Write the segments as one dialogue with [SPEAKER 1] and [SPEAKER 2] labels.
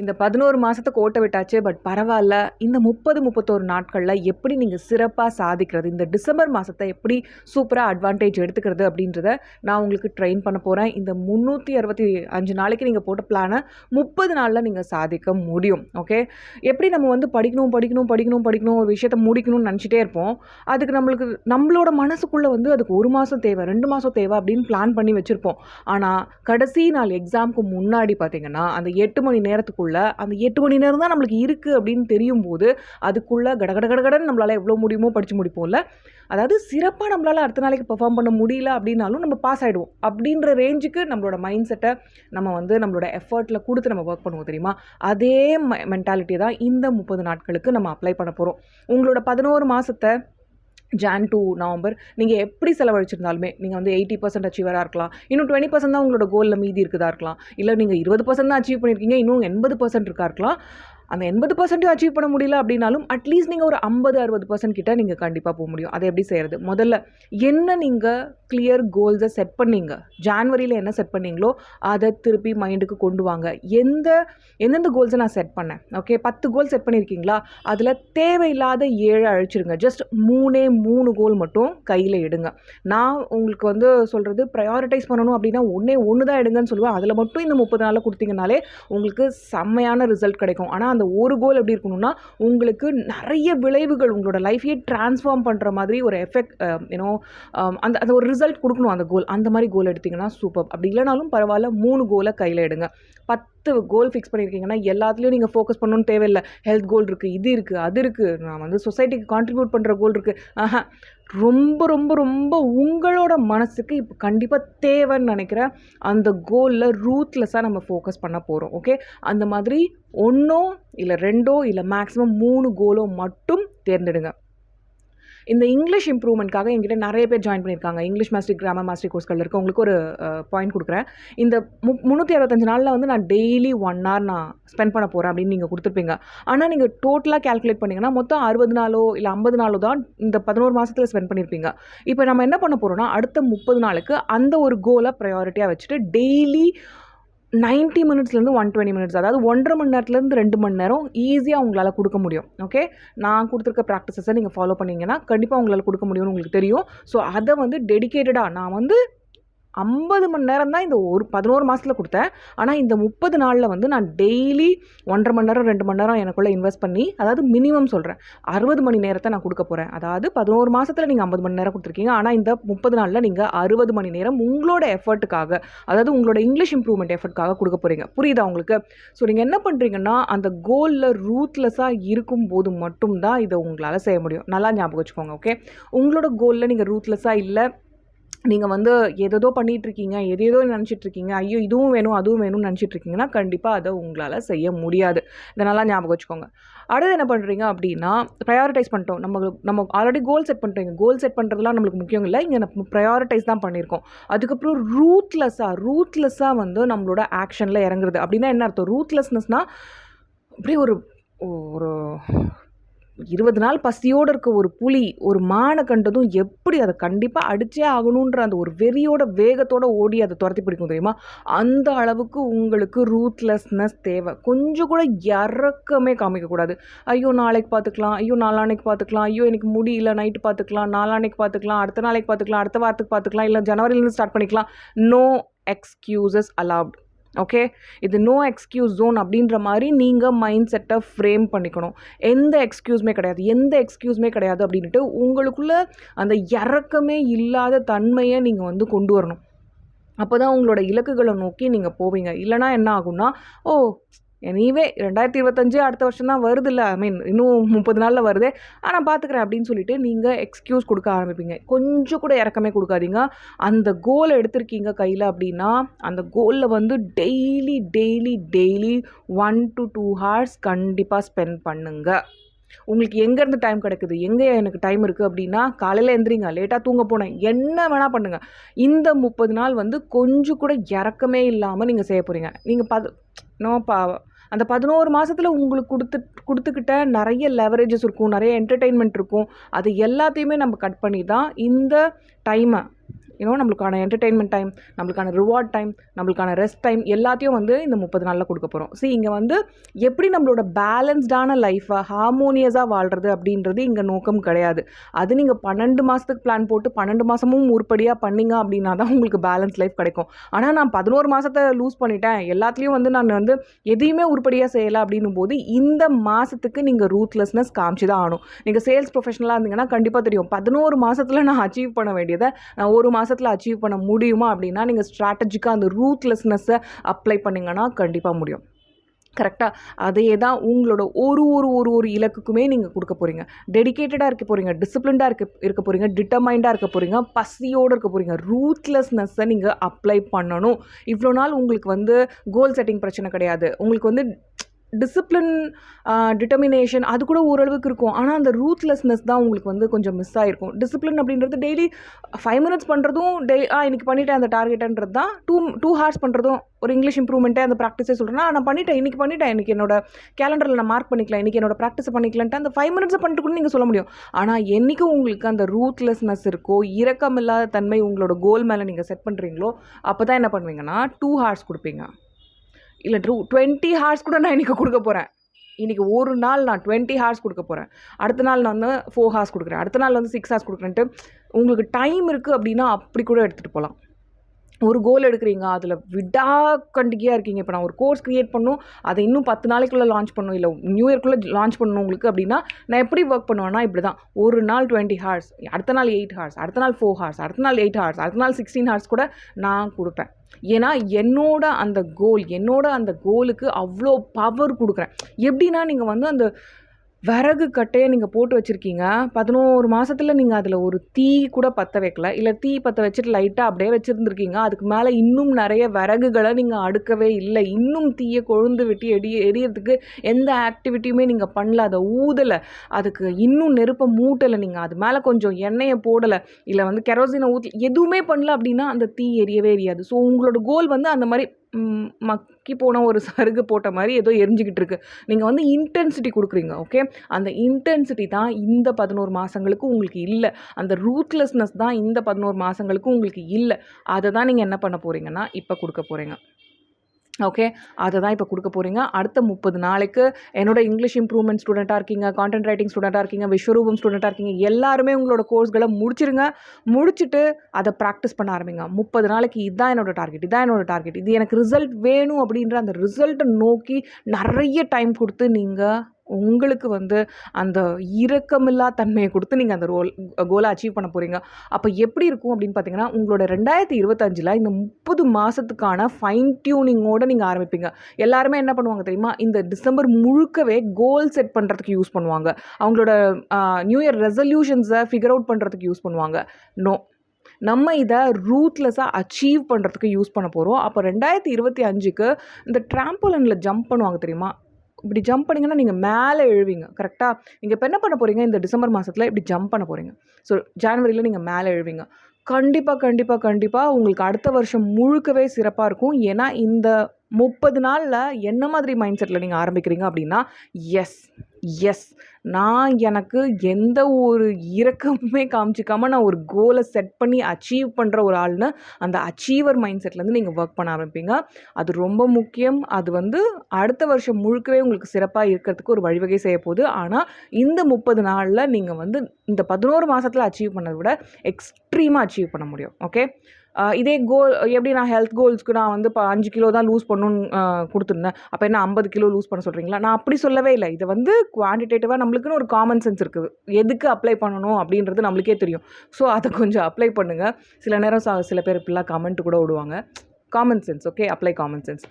[SPEAKER 1] இந்த பதினோரு மாதத்தை ஓட்ட விட்டாச்சு பட் பரவாயில்ல. இந்த முப்பது முப்பத்தோரு நாட்களில் எப்படி நீங்கள் சிறப்பாக சாதிக்கிறது இந்த டிசம்பர் மாதத்தை எப்படி சூப்பராக அட்வான்டேஜ் எடுத்துக்கிறது அப்படின்றத நான் உங்களுக்கு ட்ரெயின் பண்ண போகிறேன் இந்த முந்நூற்றி அறுபத்தி அஞ்சு நாளைக்கு நீங்கள் போட்ட பிளானை முப்பது நாளில் நீங்கள் சாதிக்க முடியும் ஓகே எப்படி நம்ம வந்து படிக்கணும் படிக்கணும் படிக்கணும் படிக்கணும் ஒரு விஷயத்தை முடிக்கணும்னு நினச்சிட்டே இருப்போம். அதுக்கு நம்மளுக்கு நம்மளோட மனசுக்குள்ளே வந்து அதுக்கு ஒரு மாதம் தேவை ரெண்டு மாதம் தேவை அப்படின்னு பிளான் பண்ணி வச்சுருப்போம். ஆனால் கடைசி நாள் எக்ஸாமுக்கு முன்னாடி பார்த்தீங்கன்னா அந்த எட்டு மணி நேரத்துக்குள்ள அந்த எட்டு மணி நேரம் தான் நம்மளுக்கு இருக்குது அப்படின்னு தெரியும் போது அதுக்குள்ளே கடகட கடகடன்னு நம்மளால் எவ்வளோ முடியுமோ படித்து முடிப்போம்ல. அதாவது சிறப்பாக நம்மளால் அடுத்த நாளைக்கு பெர்ஃபார்ம் பண்ண முடியல அப்படின்னாலும் நம்ம பாஸ் ஆகிடுவோம் அப்படின்ற ரேஞ்சுக்கு நம்மளோட மைண்ட் செட்டை நம்ம வந்து நம்மளோட எஃபர்ட்டில் கொடுத்து நம்ம ஒர்க் பண்ணுவோம் தெரியுமா? அதே மென்டாலிட்டி தான் இந்த முப்பது நாட்களுக்கு நம்ம அப்ளை பண்ண போகிறோம் உங்களோட பதினோரு மாதத்தை ஜான் டு நவம்பர் நீங்கள் எப்படி செலவழிச்சிருந்தாலுமே நீங்கள் வந்து எயிட்டி பர்சன்ட் அச்சீவராக இருக்கலாம். இன்னும் டுவெண்ட்டி பர்சன்ட் தான் உங்களோட கோலில் மீதி இருக்குதா இருக்கலாம். இல்லை நீங்கள் இருபது பர்சன்ட் தான் அச்சீவ் பண்ணியிருக்கீங்க இன்னும் எண்பது பர்சன்ட் இருக்கா இருக்கலாம். அந்த எண்பது பர்சன்ட்டும் அச்சீவ் பண்ண முடியல அப்படின்னாலும் அட்லீஸ்ட் நீங்கள் ஒரு ஐம்பது அறுபது பர்சன்ட் கிட்ட நீங்கள் கண்டிப்பாக போக முடியும். அதை எப்படி செய்கிறது முதல்ல என்ன நீங்கள் கிளியர் கோல்ஸை செட் பண்ணீங்க? ஜான்வரியில் என்ன செட் பண்ணீங்களோ அதை திருப்பி மைண்டுக்கு கொண்டு வாங்க. எந்த எந்தெந்த கோல்ஸை நான் செட் பண்ணேன்? ஓகே பத்து கோல் செட் பண்ணியிருக்கீங்களா அதில் தேவையில்லாத ஏழை அழிச்சிருங்க. ஜஸ்ட் மூணே மூணு கோல் மட்டும் கையில் எடுங்க. நான் உங்களுக்கு வந்து சொல்கிறது ப்ரையாரிட்டைஸ் பண்ணணும் அப்படின்னா ஒன்றே ஒன்று தான் எடுங்கன்னு சொல்லுவேன். அதில் மட்டும் இந்த முப்பது நாளில் கொடுத்தீங்கனாலே உங்களுக்கு செம்மையான ரிசல்ட் கிடைக்கும். ஆனால் அந்த ஒரு கோல் எப்படி இருக்கணும்னா உங்களுக்கு நிறைய விளைவுகள் உங்களோட லைஃபையே ட்ரான்ஸ்ஃபார்ம் பண்ணுற மாதிரி ஒரு எஃபெக்ட் யூனோ அந்த அந்த ஒரு ரிசல்ட் கொடுக்கணும் அந்த கோல் அந்த மாதிரி கோல் எடுத்திங்கன்னா சூப்பர் அப்படி இல்லைனாலும் பரவாயில்ல மூணு கோலை கையில் எடுங்க. பத்து கோல் ஃபிக்ஸ் பண்ணியிருக்கீங்கன்னா எல்லாத்துலேயும் நீங்கள் ஃபோக்கஸ் பண்ணணும்னு தேவையில்லை. ஹெல்த் கோல் இருக்குது இது இருக்குது அது இருக்குது நான் வந்து சொசைட்டிக்கு கான்ட்ரிபியூட் பண்ணுற கோல் இருக்குது ஆஹா. ரொம்ப ரொம்ப ரொம்ப உங்களோட மனசுக்கு இப்போ கண்டிப்பாக தேவைன்னு நினைக்கிறேன். அந்த கோலில் ரூத்லெஸ்ஸாக நம்ம ஃபோக்கஸ் பண்ண போகிறோம் ஓகே அந்த மாதிரி ஒன்றோ இல்லை ரெண்டோ இல்லை மேக்ஸிமம் மூணு கோலோ மட்டும் தேர்ந்தெடுங்க. இந்த இங்கிலீஷ் இம்ப்ரூவ்மெண்ட்காக எங்கிட்ட நிறைய பேர் ஜாயின் பண்ணியிருக்காங்க. இங்கிலீஷ் மாஸ்டர் கிராமர் மாஸ்டர் கோர்ஸ்களில் இருக்க உங்களுக்கு ஒரு பாயிண்ட் கொடுக்குறேன். இந்த மு முந்நூற்றி அறுபத்தஞ்சு நாளில் வந்து நான் டெய்லி ஒன் ஹவர் நான் ஸ்பெண்ட் பண்ண போகிறேன் அப்படின்னு நீங்கள் கொடுத்துருப்பீங்க. ஆனால் நீங்கள் டோட்டலாக கேல்குலேட் பண்ணிங்கன்னா மொத்தம் அறுபது நாளோ இல்லை ஐம்பது நாளோ தான் இந்த பதினோரு மாதத்தில் ஸ்பெண்ட் பண்ணியிருப்பீங்க. இப்போ நம்ம என்ன பண்ண போகிறோம்னா அடுத்த முப்பது நாளுக்கு அந்த ஒரு கோலை ப்ரையாரிட்டியாக வச்சுட்டு டெய்லி நைன்ட்டி மினிட்ஸ்லேருந்து ஒன் டுவெண்ட்டி மினிட்ஸ். அதாவது ஒன்றரை மணி நேரத்துலேருந்து ரெண்டு மணி நேரம் ஈஸியாக உங்களால் கொடுக்க முடியும். ஓகே நான் கொடுத்துருக்க ப்ராக்டிசஸை நீங்கள் ஃபாலோ பண்ணிங்கன்னா கண்டிப்பாக உங்களால் கொடுக்க முடியும்னு உங்களுக்கு தெரியும். ஸோ அதை வந்து டெடிக்கேட்டடாக நான் வந்து ஐம்பது மணி நேரம் தான் இந்த ஒரு பதினோரு மாதத்தில் கொடுத்தேன். ஆனால் இந்த முப்பது நாளில் வந்து நான் டெய்லி ஒன்றரை மணி நேரம் ரெண்டு மணி நேரம் எனக்குள்ளே இன்வெஸ்ட் பண்ணி அதாவது மினிமம் சொல்கிறேன் அறுபது மணி நேரத்தை நான் கொடுக்க போகிறேன் அதாவது பதினோரு மாதத்தில் நீங்கள் ஐம்பது மணி நேரம் கொடுத்துருக்கீங்க. ஆனால் இந்த முப்பது நாளில் நீங்கள் அறுபது மணி நேரம் உங்களோட எஃபர்ட்டுக்காக அதாவது உங்களோட இங்கிலீஷ் இம்ப்ரூவ்மெண்ட் எஃபர்ட்காக கொடுக்க போகிறீங்க புரியுதா உங்களுக்கு? ஸோ நீங்கள் என்ன பண்ணுறீங்கன்னா அந்த கோலில் ரூத்லெஸ்ஸாக இருக்கும்போது மட்டும்தான் இதை உங்களால் செய்ய முடியும். நல்லா ஞாபகம் வச்சுக்கோங்க ஓகே உங்களோட கோலில் நீங்கள் ரூத்லெஸ்ஸாக இல்லை நீங்கள் வந்து எதேதோ பண்ணிகிட்ருக்கீங்க எதேதோ நினச்சிட்ருக்கீங்க ஐயோ இதுவும் வேணும் அதுவும் வேணும்னு நினச்சிட்ருக்கீங்கன்னா கண்டிப்பாக அதை உங்களால் செய்ய முடியாது. இதை நல்லா ஞாபகம் வச்சுக்கோங்க. அடுத்து என்ன பண்ணுறீங்க அப்படின்னா ப்ரையாரிட்டைஸ் பண்ணிட்டோம். நம்ம நம்ம ஆல்ரெடி கோல் செட் பண்ணிட்டோம். கோல் செட் பண்ணுறதுலாம் நம்மளுக்கு முக்கியம் இல்லை. இங்கே நம்ம ப்ரையாரிட்டைஸ் தான் பண்ணியிருக்கோம். அதுக்கப்புறம் ரூத்லெஸ்ஸாக ரூத்லெஸ்ஸாக வந்து நம்மளோட ஆக்ஷனில் இறங்குறது. அப்படின்னா என்ன அர்த்தம்? ரூத்லெஸ்னஸ்னால் அப்படியே ஒரு ஒரு இருபது நாள் பசியோடு இருக்க ஒரு புலி ஒரு மானை கண்டதும் எப்படி அதை கண்டிப்பாக அடித்தே ஆகணுன்ற அந்த ஒரு வெறியோட வேகத்தோட ஓடி அதை துரத்தி பிடிக்கும் தெரியுமா? அந்த அளவுக்கு உங்களுக்கு ரூத்லெஸ்னஸ் தேவை. கொஞ்சம் கூட இறக்கமே காமிக்கக்கூடாது ஐயோ நாளைக்கு பார்த்துக்கலாம் ஐயோ நாளானைக்கு பார்த்துக்கலாம் ஐயோ எனக்கு முடியல நைட்டு பார்த்துக்கலாம் நாளானைக்கு பார்த்துக்கலாம் அடுத்த நாளைக்கு பார்த்துக்கலாம் அடுத்த வாரத்துக்கு பார்த்துக்கலாம் இல்லை ஜனவரிலேருந்து ஸ்டார்ட் பண்ணிக்கலாம். நோ எக்ஸ்கியூசஸ் அலவுட் ஓகே இது நோ எக்ஸ்கியூஸ் ஜோன் அப்படின்ற மாதிரி நீங்கள் மைண்ட் செட்டை ஃப்ரேம் பண்ணிக்கணும். எந்த எக்ஸ்கியூஸுமே கிடையாது. எந்த எக்ஸ்கியூஸுமே கிடையாது அப்படின்ட்டு உங்களுக்குள்ளே அந்த இறக்கமே இல்லாத தன்மையை நீங்கள் வந்து கொண்டு வரணும். அப்போ தான் உங்களோட இலக்குகளை நோக்கி நீங்கள் போவீங்க. இல்லைனா என்ன ஆகும்னா ஓ எனிவே ரெண்டாயிரத்தி இருபத்தஞ்சு அடுத்த வருஷம் தான் வருது இல்லை ஐ மீன் இன்னும் முப்பது நாளில் வருதே. ஆனால் பார்த்துக்கிறேன் அப்படின்னு சொல்லிட்டு நீங்கள் எக்ஸ்கியூஸ் கொடுக்க ஆரம்பிப்பீங்க. கொஞ்சம் கூட இறக்கமே கொடுக்காதீங்க. அந்த கோலை எடுத்திருக்கீங்க கையில் அப்படின்னா அந்த கோலில் வந்து daily daily daily one to two hours கண்டிப்பாக ஸ்பெண்ட் பண்ணுங்கள் உங்களுக்கு எங்கேருந்து டைம் கிடைக்குது? எங்கே எனக்கு டைம் இருக்குது அப்படின்னா காலையில் எந்திரிங்க. லேட்டாக தூங்க போனேன். என்ன வேணால் பண்ணுங்கள் இந்த முப்பது நாள் வந்து கொஞ்சம் கூட இறக்கமே இல்லாமல் நீங்கள் செய்ய போகிறீங்க நீங்கள் பத நோ பா அந்த பதினோரு மாதத்தில் உங்களுக்கு கொடுத்து கொடுத்துக்கிட்ட நிறைய லெவரேஜஸ் இருக்கும் நிறைய என்டர்டெயின்மெண்ட் இருக்கும். அது எல்லாத்தையுமே நம்ம கட் பண்ணி தான் இந்த டைமை யூனோ நம்மளுக்கான என்டர்டெயின்மெண்ட் டைம் நம்மளுக்கான ரிவார்ட் டைம் நம்மளுக்கான ரெஸ்ட் டைம் எல்லாத்தையும் வந்து இந்த முப்பது நாளில் கொடுக்க போகிறோம் ஸோ இங்கே வந்து எப்படி நம்மளோட பேலன்ஸ்டான லைஃப்பை ஹார்மோனியஸாக வாழ்கிறது அப்படின்றது இங்கே நோக்கம் கிடையாது. அது நீங்கள் பன்னெண்டு மாதத்துக்கு பிளான் போட்டு பன்னெண்டு மாதமும் உருப்படியாக பண்ணீங்க அப்படின்னா தான் உங்களுக்கு பேலன்ஸ் லைஃப் கிடைக்கும். ஆனால் நான் பதினோரு மாதத்தை லூஸ் பண்ணிட்டேன். எல்லாத்துலேயும் வந்து நான் வந்து எதையுமே உருப்படியாக செய்யலை அப்படின்னும் போது இந்த மாதத்துக்கு நீங்கள் ரூத்லெஸ்னஸ் காமிச்சு தான் ஆகணும் நீங்கள் சேல்ஸ் ப்ரொஃபஷனலாக இருந்தீங்கன்னா கண்டிப்பாக தெரியும். பதினோரு மாதத்தில் நான் அச்சீவ் பண்ண வேண்டியதை நான் ஒரு மாதம் மாதத்தில் அச்சீவ் பண்ண முடியுமா அப்படின்னா நீங்கள் ஸ்ட்ராட்டஜிக்காக அந்த ரூத்லெஸ்னஸை அப்ளை பண்ணிங்கன்னா கண்டிப்பாக முடியும். கரெக்டாக அதே தான் உங்களோட ஒரு ஒரு ஒரு ஒரு இலக்குக்குமே நீங்கள் கொடுக்க போகிறீங்க டெடிக்கேட்டடாக இருக்க போகிறீங்க டிசிப்ளின்டாக இருக்க இருக்க போகிறீங்க டிட்டர்மைண்டாக இருக்க போகிறீங்க பசியோடு இருக்க போகிறீங்க ரூத்லெஸ்னஸை நீங்கள் அப்ளை பண்ணணும். இவ்வளோ நாள் உங்களுக்கு வந்து கோல் செட்டிங் பிரச்சனை கிடையாது. உங்களுக்கு வந்து டிசிப்ளின் டிட்டர்மினேஷன் அது கூட ஓரளவுக்கு இருக்கும். ஆனால் அந்த ரூத்லெஸ்னஸ் தான் உங்களுக்கு வந்து கொஞ்சம் மிஸ் ஆகிருக்கும் டிசிப்ளின் அப்படின்றது டெய்லி ஃபைவ் மினிட்ஸ் பண்ணுறதும் டெய் ஆ இன்றைக்கி பண்ணிட்டேன் அந்த டார்கெட்டுன்றது தான். டூ டூ ஹார்ஸ் பண்ணுறதும் ஒரு இங்கிலீஷ் இம்ப்ரூவ்மெண்ட்டே அந்த ப்ராக்டிஸே சொல்கிறேன்னா நான் பண்ணிட்டேன் இன்றைக்கி பண்ணிட்டேன். இன்றைக்கி என்னோட கேலண்டரில் நான் மார்க் பண்ணிக்கலாம். இன்றைக்கி என்னோட ப்ராக்டிஸ் பண்ணிக்கலான்ட்டு அந்த ஃபைவ் மினிட்ஸை பண்ணிட்டு கூட நீங்கள் சொல்ல முடியும். ஆனால் என்றைக்கும் உங்களுக்கு அந்த ரூத்லெஸ்னஸ் இருக்கோ இரக்கமில்லாத தன்மை உங்களோட கோல் மேலே நீங்கள் செட் பண்ணுறீங்களோ அப்போ தான் என்ன பண்ணுவீங்கன்னா டூ ஹார்ஸ் கொடுப்பீங்க. இல்லை ட்ரூ டுவெண்ட்டி ஹார்ஸ் கூட நான் இன்றைக்கி கொடுக்க போகிறேன் இன்றைக்கி ஒரு நாள் நான் டுவெண்ட்டி ஹார்ஸ் கொடுக்க போகிறேன் அடுத்த நாள் நான் வந்து ஃபோர் ஹார்ஸ் கொடுக்குறேன். அடுத்த நாள் வந்து சிக்ஸ் ஹார்ஸ் கொடுக்குறேன்ட்டு உங்களுக்கு டைம் இருக்குது அப்படின்னா அப்படி கூட எடுத்துகிட்டு போகலாம் ஒரு கோல் எடுக்கிறீங்க அதில் விடா கண்டிக்கையாக இருக்கீங்க. இப்போ நான் ஒரு கோர்ஸ் க்ரியேட் பண்ணும் அதை இன்னும் பத்து நாளைக்குள்ளே லான்ச் பண்ணும் இல்லை நியூ இயர்க்குள்ளே லான்ச் பண்ணணும் உங்களுக்கு அப்படின்னா நான் எப்படி ஒர்க் பண்ணுவேன்னா இப்படி தான் ஒரு நாள் டுவெண்ட்டி ஹார்ஸ் அடுத்த நாள் எயிட் ஹார்ஸ் அடுத்த நாள் ஃபோர் ஹார்ஸ் அடுத்த நாள் எயிட் ஹார்ஸ் அடுத்த நாள் சிக்ஸ்டீன் ஹார்ஸ் கூட நான் கொடுப்பேன். ஏன்னா என்னோட அந்த கோல் என்னோட அந்த கோலுக்கு அவ்வளோ பவர் கொடுக்குறேன். எப்படின்னா நீங்கள் வந்து அந்த விறகு கட்டையை நீங்கள் போட்டு வச்சுருக்கீங்க. பதினோரு மாதத்தில் நீங்கள் அதில் ஒரு தீ கூட பற்ற வைக்கல. இல்லை தீ பற்ற வச்சுட்டு லைட்டாக அப்படியே வச்சுருந்துருக்கீங்க. அதுக்கு மேலே இன்னும் நிறைய விறகுகளை நீங்கள் அடுக்கவே இல்லை. இன்னும் தீயை கொழுந்து விட்டு எடி எரியறதுக்கு எந்த ஆக்டிவிட்டியுமே நீங்கள் பண்ணல. அதை ஊதலை. அதுக்கு இன்னும் நெருப்பை மூட்டலை நீங்கள் அது மேலே கொஞ்சம் எண்ணெயை போடலை. இல்லை வந்து கெரோசினை ஊற்றி எதுவுமே பண்ணல அப்படின்னா அந்த தீ எரியவே எரியாது. ஸோ உங்களோட கோல் வந்து அந்த மாதிரி மக்கி போன ஒரு சருகு போட்ட மாதிரி ஏதோ எரிஞ்சிக்கிட்டு இருக்கு. நீங்கள் வந்து இன்டென்சிட்டி கொடுக்குறீங்க ஓகே அந்த இன்டென்சிட்டி தான் இந்த பதினோரு மாதங்களுக்கு உங்களுக்கு இல்லை. அந்த ரூத்லெஸ்னஸ் தான் இந்த பதினோரு மாதங்களுக்கு உங்களுக்கு இல்லை. அதை தான் நீங்கள் என்ன பண்ண போகிறீங்கன்னா இப்போ கொடுக்க போகிறீங்க ஓகே அதை தான் இப்போ கொடுக்க போகிறீங்க அடுத்த முப்பது நாளைக்கு என்னோட இங்கிலீஷ் இம்ப்ரூவ்மெண்ட் ஸ்டூடெண்ட்டாக இருக்கீங்க கான்டென்ட் ரைட்டிங் ஸ்டூடெண்ட்டாக இருக்கீங்க விஸ்வரூபம் ஸ்டூடெண்ட்டாக இருக்கீங்க எல்லாருமே உங்களோட கோர்ஸ்களை முடிச்சிருங்க. முடிச்சுட்டு அதை ப்ராக்டிஸ் பண்ண ஆரம்பிங்க. முப்பது நாளைக்கு இதுதான் என்னோட டார்கெட் இதான் என்னோட டார்கெட் இது எனக்கு ரிசல்ட் வேணும் அப்படின்ற அந்த ரிசல்ட்டை நோக்கி நிறைய டைம் கொடுத்து நீங்கள் உங்களுக்கு வந்து அந்த இரக்கமில்லா தன்மையை கொடுத்து நீங்கள் அந்த ரோல் கோலை அச்சீவ் பண்ண போகிறீங்க அப்போ எப்படி இருக்கும் அப்படின்னு பார்த்தீங்கன்னா உங்களோட ரெண்டாயிரத்தி இருபத்தஞ்சில் இந்த முப்பது மாதத்துக்கான ஃபைன் டியூனிங்கோடு நீங்கள் ஆரம்பிப்பீங்க. எல்லாருமே என்ன பண்ணுவாங்க தெரியுமா? இந்த டிசம்பர் முழுக்கவே கோல் செட் பண்ணுறதுக்கு யூஸ் பண்ணுவாங்க. அவங்களோட நியூ இயர் ரெசல்யூஷன்ஸை ஃபிகர் அவுட் பண்ணுறதுக்கு யூஸ் பண்ணுவாங்க. நோ நம்ம இதை ரூத்லெஸ்ஸாக அச்சீவ் பண்ணுறதுக்கு யூஸ் பண்ண போகிறோம் அப்போ ரெண்டாயிரத்தி இருபத்தி அஞ்சுக்கு இந்த ட்ராம்போலனில் ஜம்ப் பண்ணுவாங்க தெரியுமா? இப்படி ஜம்ப் பண்ணிங்கன்னா நீங்கள் மேலே எழுவீங்க கரெக்டாக நீங்கள் இப்போ என்ன பண்ண போகிறீங்க இந்த டிசம்பர் மாதத்தில் இப்படி ஜம்ப் பண்ண போகிறீங்க ஸோ ஜான்வரியில் நீங்கள் மேலே எழுவீங்க. கண்டிப்பாக கண்டிப்பாக கண்டிப்பாக உங்களுக்கு அடுத்த வருஷம் முழுக்கவே சிறப்பாக இருக்கும். ஏன்னா இந்த முப்பது நாளில் என்ன மாதிரி மைண்ட் செட்டில் நீங்கள் ஆரம்பிக்கிறீங்க அப்படின்னா எஸ் எஸ் நான் எனக்கு எந்த ஒரு இறக்கமுமே காமிச்சிக்காமல் நான் ஒரு கோலை செட் பண்ணி அச்சீவ் பண்ணுற ஒரு ஆள்னு அந்த அச்சீவர் மைண்ட் செட்லேருந்து நீங்கள் ஒர்க் பண்ண ஆரம்பிப்பீங்க. அது ரொம்ப முக்கியம். அது வந்து அடுத்த வருஷம் முழுக்கவே உங்களுக்கு சிறப்பாக இருக்கிறதுக்கு ஒரு வழிவகை செய்ய போகுது. ஆனால் இந்த முப்பது நாளில் நீங்கள் வந்து இந்த பதினோரு மாதத்தில் அச்சீவ் பண்ணதை விட எக்ஸ்ட்ரீமாக அச்சீவ் பண்ண முடியும். ஓகே இதே கோல் எப்படி நான் ஹெல்த் கோல்ஸ்க்கு நான் வந்து இப்போ அஞ்சு கிலோ தான் லூஸ் பண்ணணும்னு கொடுத்துருந்தேன். அப்போ என்ன ஐம்பது கிலோ லூஸ் பண்ண சொல்கிறீங்களா நான் அப்படி சொல்லவே இல்லை. இது வந்து குவான்டிடேட்டிவாக நம்மளுக்குன்னு ஒரு காமன் சென்ஸ் இருக்குது. எதுக்கு அப்ளை பண்ணணும் அப்படின்றது நம்மளுக்கே தெரியும். ஸோ அதை கொஞ்சம் அப்ளை பண்ணுங்கள் சில நேரம் சில பேர் இப்படிலாம் கமெண்ட் கூட விடுவாங்க. Common sense okay apply common sense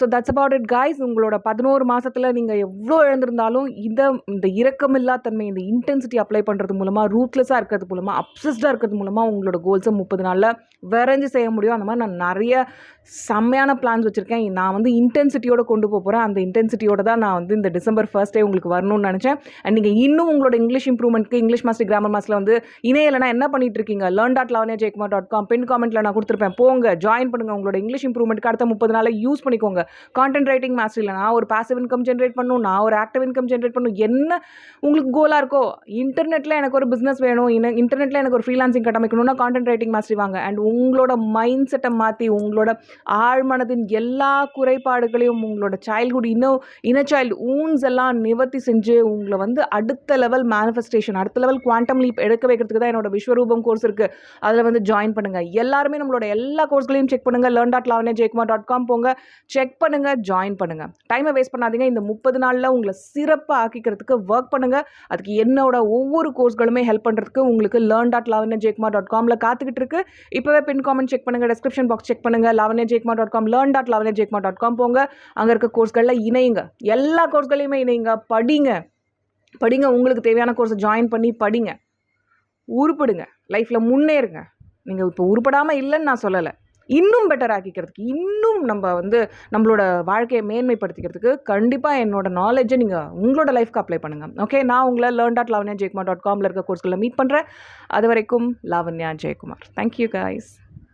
[SPEAKER 1] so that's about it guys உங்களோட பதினோரு மாதத்தில் நீங்கள் எவ்வளோ இழந்திருந்தாலும் இதை இந்த இரக்கமில்லா தன்மை இந்த இன்டென்சிட்டி அப்ளை பண்ணுறது மூலமாக ரூத்லெஸ்ஸாக இருக்கிறது மூலமாக அப்சஸ்டாக இருக்கிறது மூலமாக உங்களோட கோல்ஸை முப்பது நாளில் விரைஞ்சு செய்ய முடியும். அந்த மாதிரி நான் நிறைய செம்மையான பிளான்ஸ் வச்சுருக்கேன். நான் வந்து இன்டென்சிட்டியோட கொண்டு போக போகிறேன் அந்த இன்டென்சிட்டியோட தான் நான் வந்து இந்த டிசம்பர் ஃபர்ஸ்டே உங்களுக்கு வரணும்னு நினச்சேன். அண்ட் நீங்கள் இன்னும் உங்களோட இங்கிலீஷ் இம்ப்ரூவ்மெண்ட்க்கு இங்கிலீஷ் மாஸ்டர் கிராமர் மாஸ்டரில் வந்து இணையலைனா என்ன பண்ணிட்டு இருக்கீங்க? Learn dot Lavanya Jayakumar dot com pin காமெண்ட்டில் நான் கொடுத்துருப்பேன். போங்க ஜாயின் பண்ணுங்கள் உங்களோட இங்கிலீஷ் இம்ப்ரூவ்மெண்ட்க்கு அடுத்த முப்பது நாளில் யூஸ் பண்ணிக்கோங்க. கான்டென்ட் ரைட்டிங் மாஸ்டரில் நான் ஒரு பாசிவ் இன்கம் ஜென்ரேட் பண்ணணும் நான் ஒரு ஆக்டிவ் இன்கம் ஜென்ரேட் பண்ணணும் என்ன உங்களுக்கு கோலாக இருக்கோ? இன்டர்நெட்டில் எனக்கு ஒரு பிஸ்னஸ் வேணும். இன்டர்நெட்டில் எனக்கு ஒரு ஃப்ரீலான்சிங் கட்டமைக்கணும்னா கான்டென்ட் ரைட்டிங் மாஸ்டரி வாங்க. அண்ட் உங்களோட மைண்ட் செட்டை மாற்றி உங்களோட ஆழ்மனதின் எல்லா குறைபாடுகளையும் உங்களோட சைல்ட்ஹுட் இன்னும் இன சைல்டு ஊன்ஸ் எல்லாம் நிவர்த்தி செஞ்சு உங்களை வந்து அடுத்த லெவல் மேனிஃபெஸ்டேஷன் அடுத்த லெவல் குவாண்டம் லீப் எடுக்க வைக்கிறதுக்கு தான் என்னோட விஸ்வரூபம் கோர்ஸ் இருக்குது அதில் வந்து ஜாயின் பண்ணுங்கள் எல்லாருமே நம்மளோட எல்லா கோர்ஸ்களையும் செக் பண்ணுங்கள் learn dot Lavanya Jayakumar dot com போங்க செக் பண்ணுங்கள் ஜாயின் பண்ணுங்கள் டைமை வேஸ்ட் பண்ணாதீங்க. இந்த முப்பது நாளில் உங்களை சிறப்பாக ஆக்கிக்கிறதுக்கு ஒர்க் பண்ணுங்கள் அதுக்கு என்னோட ஒவ்வொரு கோர்ஸ்களுமே ஹெல்ப் பண்ணுறதுக்கு உங்களுக்கு learn dot Lavanya Jayakumar dot காமில் காத்துக்கிட்டு இருக்கு. இப்போவே பின் காமெண்ட் செக் பண்ணுங்கள் டெஸ்கிரிப்ஷன் பாக்ஸ் செக் பண்ணுங்கள் Lavanya Jayakumar dot com learn dot Lavanya Jayakumar dot com போங்க. அங்கே இருக்க கோர்ஸ்களில் இணையுங்க. எல்லா கோர்ஸ்களையுமே இணையுங்க. படிங்க. படிங்க. உங்களுக்கு தேவையான கோர்ஸை ஜாயின் பண்ணி படிங்க. உருப்படுங்க. லைஃப்பில் முன்னேறுங்க. நீங்கள் இப்போ உருப்படாமல் இல்லைன்னு நான் சொல்லலை. இன்னும் பெட்டர் ஆக்கிக்கிறதுக்கு இன்னும் நம்ம வந்து நம்மளோட வாழ்க்கையை மேன்மைப்படுத்திக்கிறதுக்கு கண்டிப்பாக என்னோட நாலேஜை நீங்கள் உங்களோட லைஃப்க்கு அப்ளை பண்ணுங்கள் ஓகே நான் உங்களை learn dot Lavanya Jayakumar dot காமில் இருக்க கோர்ஸ்களில் மீட் பண்ணுறேன் அது வரைக்கும் லாவண்யா ஜெயக்குமார். Thank you guys